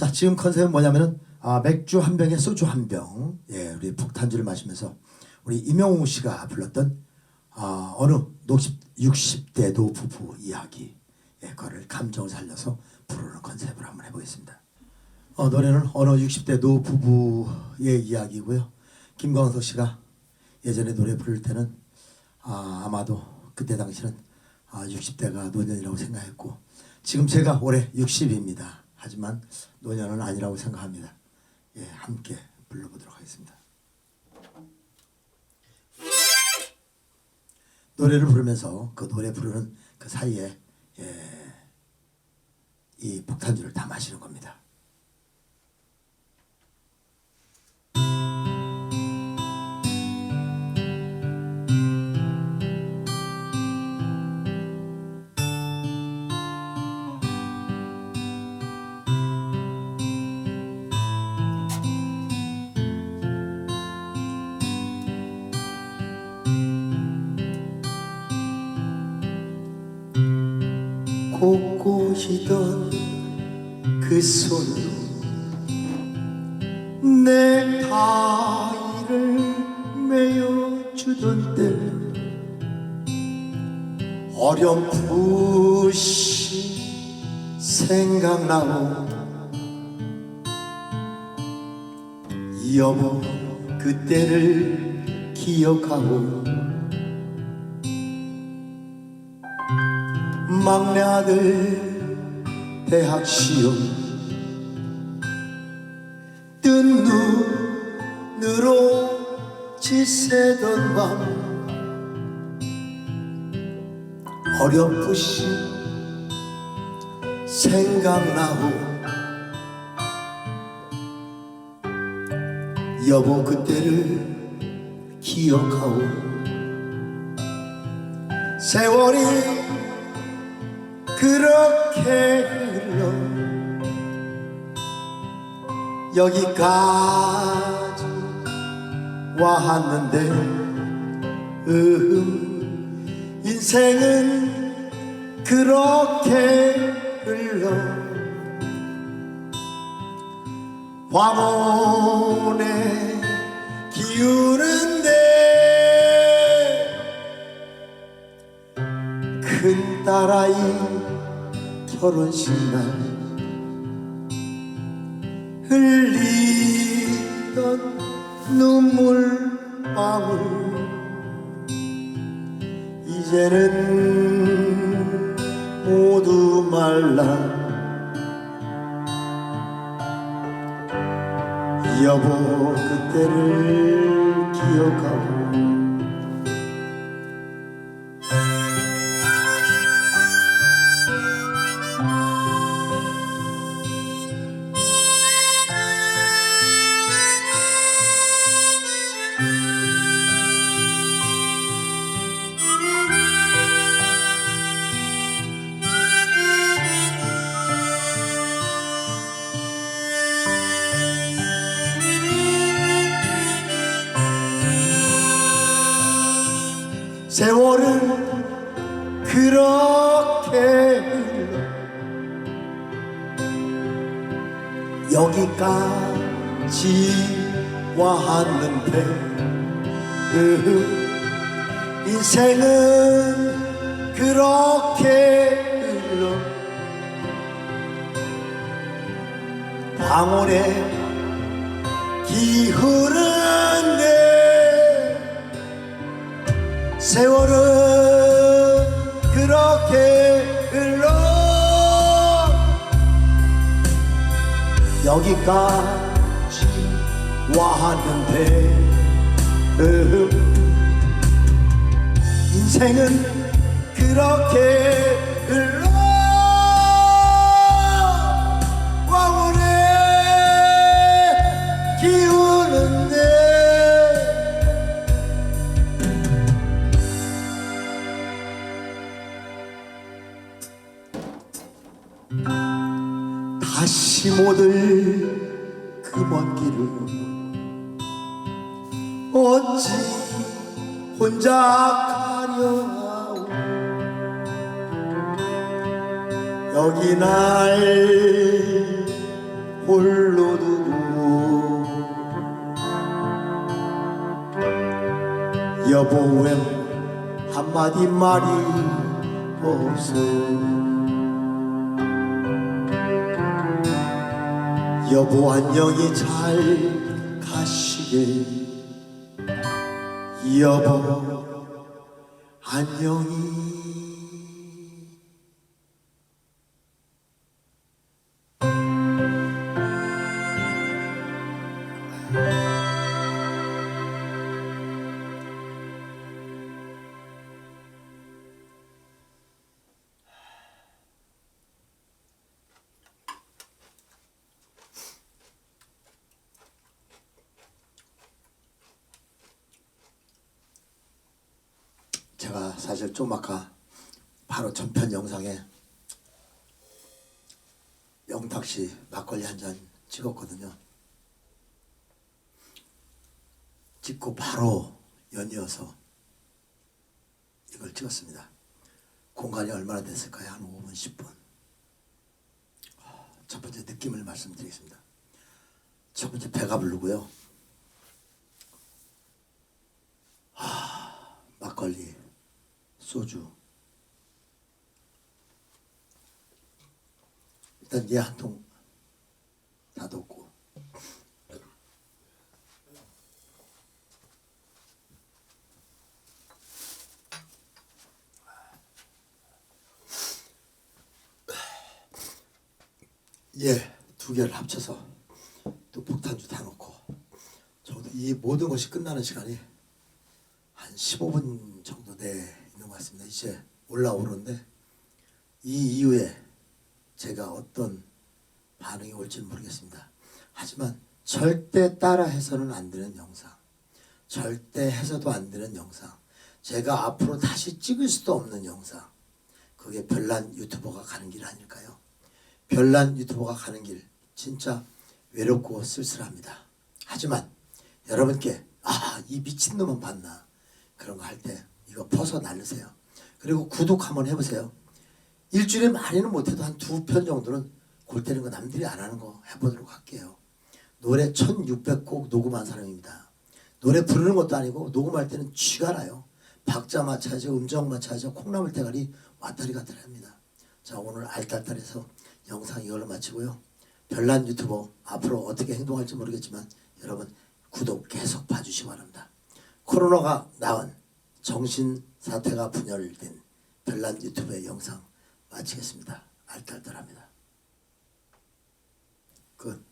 자, 지금 컨셉은 뭐냐면은 아, 맥주 한 병에 소주 한 병. 예, 우리 폭탄주를 마시면서 우리 임영웅 씨가 불렀던 아, 어느 60, 60대 노부부 이야기. 예, 그거를 감정을 살려서 부르는 컨셉으로 한번 해보겠습니다. 어, 노래는 어느 60대 노부부의 이야기고요. 김광석 씨가 예전에 노래 부를 때는 아, 아마도 그때 당시는 아, 60대가 노년이라고 생각했고 지금 제가 올해 60입니다. 하지만 노년은 아니라고 생각합니다. 예, 함께 불러보도록 하겠습니다. 노래를 부르면서 그 노래 부르는 그 사이에 예, 이 폭탄주를 다 마시는 겁니다. 곳곳이던 그 손으로 내 다리를 메어주던 때. 어렴풋이 생각나고 여보 그때를 기억하고 막내 아들 대학 시험. 뜬 눈으로 지새던 밤. 어렴풋이 생각나고. 여보 그때를 기억하고. 세월이 그렇게 흘러 여기까지 왔는데 음 인생은 그렇게 흘러. 황혼에 기우는데 큰 딸아이 결혼식 날 흘리던 눈물 방울. 이제는 모두 말라. 여보 그때를 기억하고 세월은 그렇게 흘러 여기까지 왔는데 그 인생은 그렇게 흘러 방울에 기흐른데 세월은 그렇게 흘러 여기까지 왔는데 음, 인생은 그렇게 다시 못을 그 먼 길을 어찌 혼자 가려하오? 여기 날 홀로 두고. 여보 왜 한마디 말이 없어 여보 안녕히 잘 가시게. 여보 안녕히 제가 사실 좀 아까 바로 전편 영상에 영탁 씨 막걸리 한 잔 찍었거든요. 찍고 바로 연이어서 이걸 찍었습니다. 공간이 얼마나 됐을까요? 한 5분, 10분. 첫 번째 느낌을 말씀드리겠습니다. 첫 번째 배가 부르고요. 막걸리, 소주. 일단 얘 한통 닫았고. 얘두 개를 합쳐서 또 폭탄주 다 넣고 저도 이 모든 것이 끝나는 시간이 한 15분 정도 돼 있는 것 같습니다. 이제 올라오는데 이 이후에 제가 어떤 반응이 올지는 모르겠습니다. 하지만 절대 따라 해서는 안 되는 영상, 절대 해서도 안 되는 영상, 제가 앞으로 다시 찍을 수도 없는 영상, 그게 별난 유튜버가 가는 길 아닐까요? 별난 유튜버가 가는 길 진짜 외롭고 쓸쓸합니다. 하지만 여러분께 아 이 미친놈은 봤나 그런 거 할 때 이거 퍼서 날르세요. 그리고 구독 한번 해보세요. 일주일에 많이는 못해도 한 두 편 정도는 골 때리는 거 남들이 안 하는 거 해보도록 할게요. 노래 1600곡 녹음한 사람입니다. 노래 부르는 것도 아니고 녹음할 때는 쥐가 나요. 박자 맞춰야죠. 음정 맞춰야죠. 콩나물 대가리 왔다리 갔다리 합니다. 자 오늘 알딸딸해서 영상 이걸로 마치고요. 별난 유튜버 앞으로 어떻게 행동할지 모르겠지만 여러분 구독 계속 봐주시기 바랍니다. 코로나가 나은 정신 사태가 분열된 별난 유튜브의 영상 마치겠습니다. 알딸딸합니다. 끝.